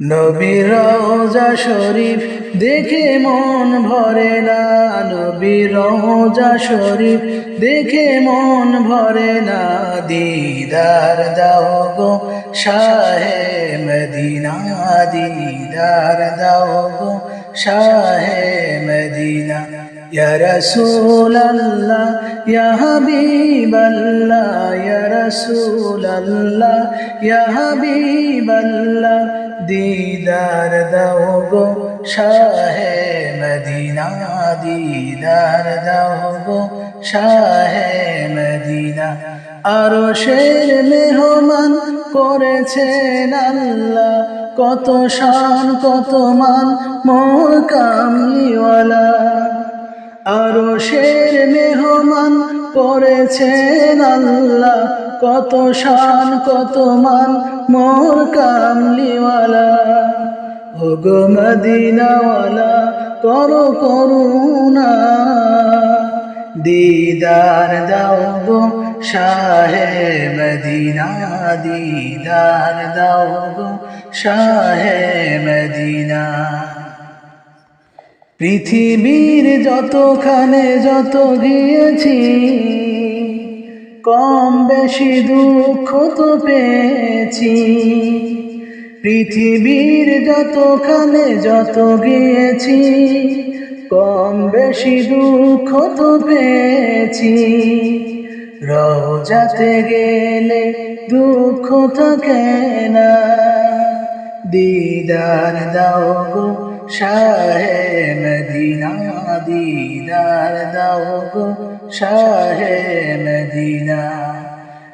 নবীর রওজা শরীফ দেখে মন ভরে না নবীর রওজা শরীফ দেখে মন ভরে না দিদার দাও গো শাহে মদিনা দিদার দাও গো শাহে মদিনা يا رسول الله يا حبيب الله يا رسول الله يا حبيب الله দিদার দাও গো, শাহে মদিনা, দিদার দাও গো, শাহে মদিনা। আরও শের মেহমান করেছেন আল্লাহ, কত শান, কত মান মোর কামলিওয়ালা আরও শের মেহমান করেছেন আল্লাহ কত শান, কত মান, মোর কামলিওয়ালা। ও গো মদিনাওয়ালা, করো করুণা। দিদার দাও গো শাহে মদিনা, দিদার দাও গো শাহে মদিনা। পৃথিবীর যতখানে যত গিয়েছি কম বেশি দুঃখ তো পেয়েছি। পৃথিবীর যতখানে যত গিয়েছি, কম বেশি দুঃখ তো পেয়েছি। রোজাতে গেলে দুঃখ থাকে না। দিদার দাও গো শাহে মদিনা। দিদার দাও গো শাহে মদিনা।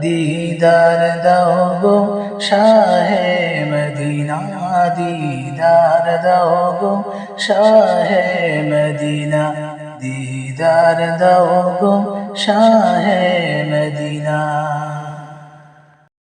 দিদার দাও গো, শাহে মদিনা, দিদার দাও গো, শাহে মদিনা, দিদার দাও গো, শাহে মদিনা।